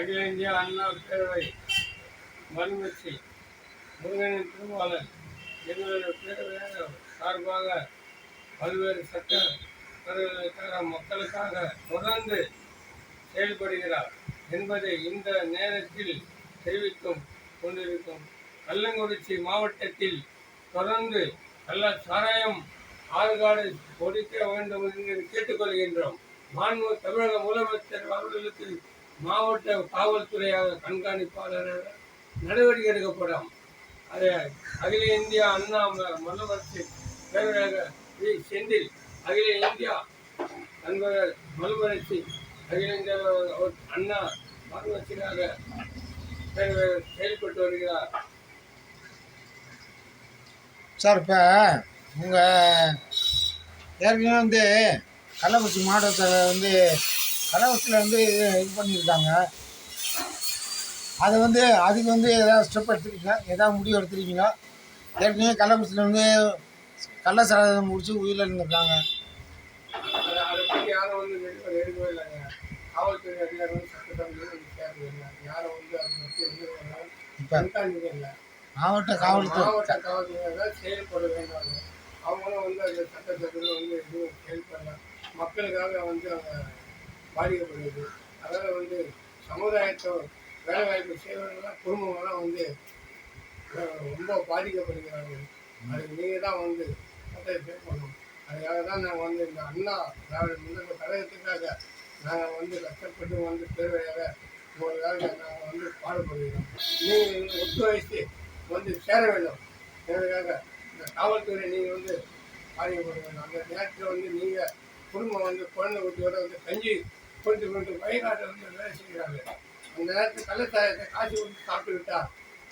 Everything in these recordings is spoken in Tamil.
அகில இந்திய அண்ணா பேரவை மறுமலர்ச்சி முருகனின் திருமாவளர் எங்களுடைய பேரவையாக சார்பாக பல்வேறு சட்ட மக்களுக்காக தொடர்ந்து செயல்படுகிறார் என்பதை இந்த நேரத்தில் தெரிவித்தும் கொண்டிருக்கும் கள்ளங்குறிச்சி மாவட்டத்தில் தொடர்ந்து நல்ல சாராயம் ஆறுகாடு ஒழிக்க வேண்டும் என்று கேட்டுக்கொள்கின்றோம். மாண்பு தமிழக முதலமைச்சர் அவர்களுக்கு மாவட்ட காவல்துறையாக கண்காணிப்பாளராக நடவடிக்கை எடுக்கப்படும் அது அகில இந்தியா அண்ணா ம- மறுமலர்ச்சி வி. செந்தில் அகில இந்தியா நண்பர்கள் மறுமலர்ச்சி அகில இந்திய அண்ணா மறுமலர்ச்சியாக செயல்பட்டு வருகிறார் சார் இப்போ உங்கள் ஏற்கனவே வந்து கள்ளக்குறிச்சி மாவட்டத்தில் வந்து கள்ளக்குறிச்சியில் வந்து இது இது பண்ணியிருக்காங்க. அதை வந்து அதுக்கு வந்து எதாவது ஸ்டெப் எடுத்துருக்கீங்களா எதாவது முடிவு எடுத்துருக்கீங்களா ஏற்கனவே கள்ளக்குறிச்சியில் வந்து கள்ள சாராயம் முடிச்சு உயிரில் இருந்திருக்காங்க. யாரும் வந்து எடுக்கவே இல்லைங்க காவல்துறை யாரும் வந்து இப்போ மாவட்ட காவல்துறை. மாவட்ட காவல்துறை செயல்பட வேண்டும் அவங்களும் வந்து அந்த சட்டத்திட்டத்தில் வந்து எதுவும் செயல்படலாம் மக்களுக்காக வந்து அவங்க பாதிக்கப்படுது. அதனால் வந்து சமுதாயத்தை வேலைவாய்ப்பு செய்வதெல்லாம் குடும்பங்கள்லாம் வந்து ரொம்ப பாதிக்கப்படுகிறார்கள் அதுக்கு நீங்கள் தான் வந்து சட்டத்தை பண்ணணும். அதுக்காக தான் நாங்கள் வந்து இந்த அண்ணா திராவிட முன்னேற்ற கழகத்துக்காக நாங்கள் வந்து கஷ்டப்பட்டு வந்து தேவையாக உங்களுக்காக நாங்கள் வந்து பாடுபடுகிறோம் நீங்கள் ஒத்துழைத்து வந்து சேர வேண்டும். எனக்காக இந்த காவல்துறை நீங்கள் வந்து பாதிக்கப்படுங்க. அந்த நேரத்தில் வந்து நீங்கள் குடும்பம் வந்து குழந்தை குட்டியோட வந்து கஞ்சி கொண்டு கொண்டு வயநாட்டில் வந்து வேலை செய்கிறாங்க அந்த நேரத்தில் கள்ளச்சாயத்தை காசு கொடுத்து சாப்பிட்டு விட்டா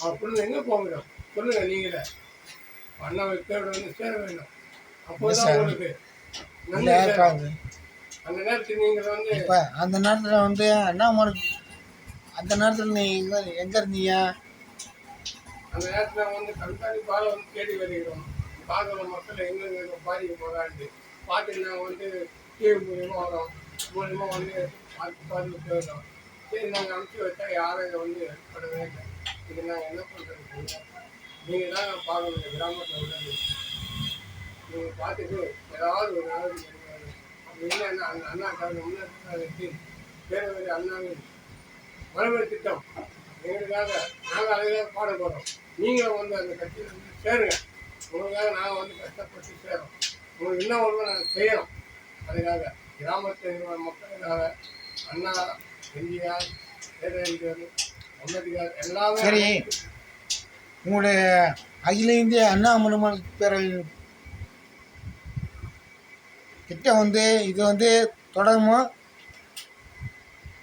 அவன் குடும்பம் எங்கே போகிறோம் சொல்லுங்க நீங்களே. அண்ணாவை தேட வந்து சேர வேண்டும். அப்போதான். உங்களுக்கு அந்த நேரத்தில் நீங்கள் வந்து இப்போ அந்த நேரத்தில் வந்து அண்ணாமலை அந்த நேரத்தில் நீ எங்கே எங்கே இருந்தீங்க? அந்த நேரத்தில் வந்து கண்காணிப்பால் வந்து தேடி வருகிறோம். பார்க்குற மக்கள் எங்கெங்க பாதிக்க போகிறாண்டு பார்த்து நாங்கள் வந்து டிவி மூலியமாக வரோம். மூலியமாக வந்து பார்த்து பார்த்து போயிடும் சரி நாங்கள் அனுப்பிச்சி வச்சா யாரும் இதை வந்து ஏற்படவே இல்லை. இது நாங்கள் என்ன பண்ணுறது நீங்கள் தான் பார்க்கணும் இந்த கிராமத்தில் உள்ளது நீங்கள் பார்த்துட்டு ஏதாவது ஒரு நடவடிக்கை எடுக்கணும் அப்படி இல்லைன்னா அந்த அண்ணாக்காக வச்சு பேரவையில் அண்ணாவின் மரபு திட்டம். எங்களுக்காக நாங்கள் அதுக்காக பாடுபடுறோம் நீங்களும் வந்து அந்த கட்சியில் வந்து சேருங்க. உங்களுக்காக நாங்கள் வந்து கஷ்டப்பட்டு சேரோம் உங்களுக்கு என்ன ஒன்று நாங்கள் செய்யறோம். அதுக்காக. கிராமத்தில் மக்களுக்காக அண்ணா எம்ஜிஆர் பேரறிஞர் அம்பேத்கர் எல்லாமே சரி. உங்களுடைய அகில இந்திய அண்ணா மனுமல் பேரவை திட்டம் வந்து இது வந்து தொடருமா?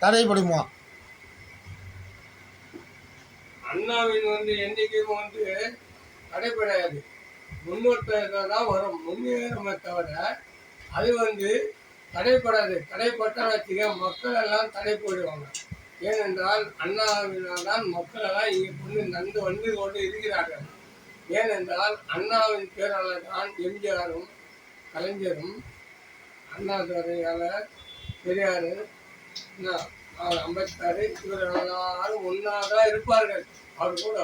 தடைப்படுமா? அண்ணாவின் வந்து என்றைக்கும் வந்து தடைப்படாது. முன்னோட்டத்தில் தான் வரும். முன்னேறமே தவிர அது வந்து தடைப்படாது தடைப்பட்டால் வச்சுக்க மக்கள் எல்லாம் தடை போடுவாங்க ஏனென்றால் அண்ணாவினால் தான் மக்கள் எல்லாம் இங்கே கொண்டு நந்து வந்து கொண்டு இருக்கிறார்கள். ஏனென்றால் அண்ணாவின் பேரால் தான் எம்ஜிஆரும் கலைஞரும் அண்ணாதுரையால் பெரியார் அம்பேத்கர் இவர்கள் எல்லாரும் ஒன்றாதான் இருப்பார்கள். அவர் கூட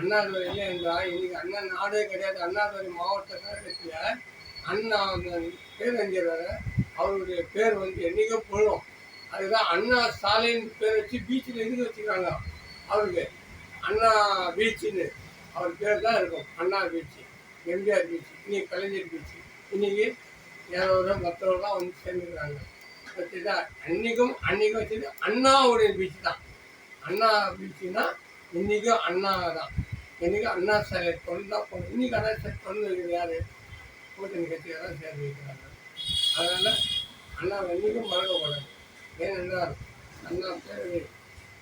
அண்ணாதுரை இல்லை என்றால் இன்னைக்கு அண்ணா நாடே கிடையாது. அண்ணாதுரை மாவட்டத்தில் அண்ணா பேரறிஞர் அவருடைய பேர் வந்து என்னைக்கோ போடும். அதுதான் அண்ணா ஸ்டாலின் பேர் வச்சு பீச்சில் எதுக்கு வச்சுக்கிறாங்க அவருக்கு அண்ணா பீச்சுன்னு. அவர் பேர் தான் இருக்கும். அண்ணா பீச்சு. எம்ஜிஆர் பீச்சு. இன்னைக்கு கலைஞர் பீச்சு. இன்னைக்கு யாரோட மற்றவர்கள்லாம் வந்து சேர்ந்துக்கிறாங்க. வச்சுதான் அன்னைக்கும் அன்னைக்கும் வச்சது அண்ணாவுடைய பீச் தான் அண்ணா பீச்சுனா இன்னைக்கும் அண்ணா தான் இன்னைக்கும் அண்ணா சாலை கொண்டு தான் போகணும் இன்னைக்கு அண்ணா சார் கொண்டு வைக்கிறது யார்? கூட்டு நிகழ்ச்சியாக தான் சேர்ந்து வைக்கிறாங்க. அதனால் அண்ணா என்றைக்கும் மறக்கக்கூடாது ஏனென்றால் அண்ணா பேரவை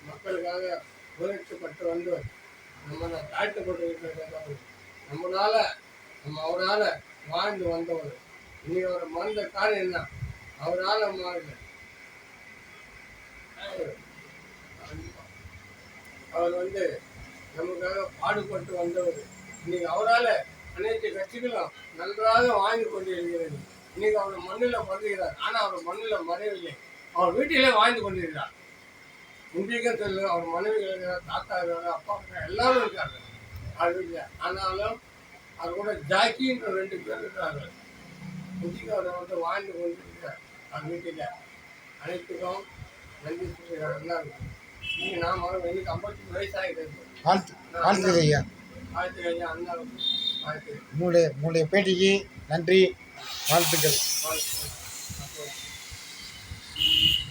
மக்களுக்காக உயர்த்தப்பட்டு வந்து நம்மளை தாழ்த்தப்பட்டு இருக்கிறது நம்மளால நம்ம அவரால் வாழ்ந்து வந்தவர். இன்னைக்கு அவர் மறந்த காரணம் என்ன? அவரால் மாறல அவர் வந்து நமக்காக பாடுபட்டு வந்தவர். இன்னைக்கு அவரால் அனைத்து கட்சிகளும் நன்றாக வாழ்ந்து கொண்டு இருக்கிறது இன்னைக்கு அவர் மண்ணில் மறைகிறார் ஆனால் அவர் மண்ணில் மறையவில்லை. அவர் வீட்டிலே வாழ்ந்து கொண்டிருக்கிறார். இன்றைக்கும் சொல்லு அவர் மனைவி இருக்கிறார் தாத்தா இருக்காரு அப்பா எல்லாரும் இருக்காங்க. அது இல்லை ஆனாலும் அது கூட ஜாக்கின்ற ரெண்டு பேர் இருக்காங்க இன்றைக்கு அவரை வந்து வாழ்ந்து கொண்டு இருக்கிறார் அவர் வீட்டில். அனைத்துக்கும் நன்றி சொல்லுகிறார். எல்லாருக்கும் இன்னைக்கு நான் மரம் எனக்கு ஐம்பத்தி வயசாகிட்டு வாழ்த்து வாழ்த்துக்கள் ஐயா. ஆயிரத்தி உங்களுடைய உங்களுடைய பேட்டிக்கு நன்றி வாழ்த்துக்கள்.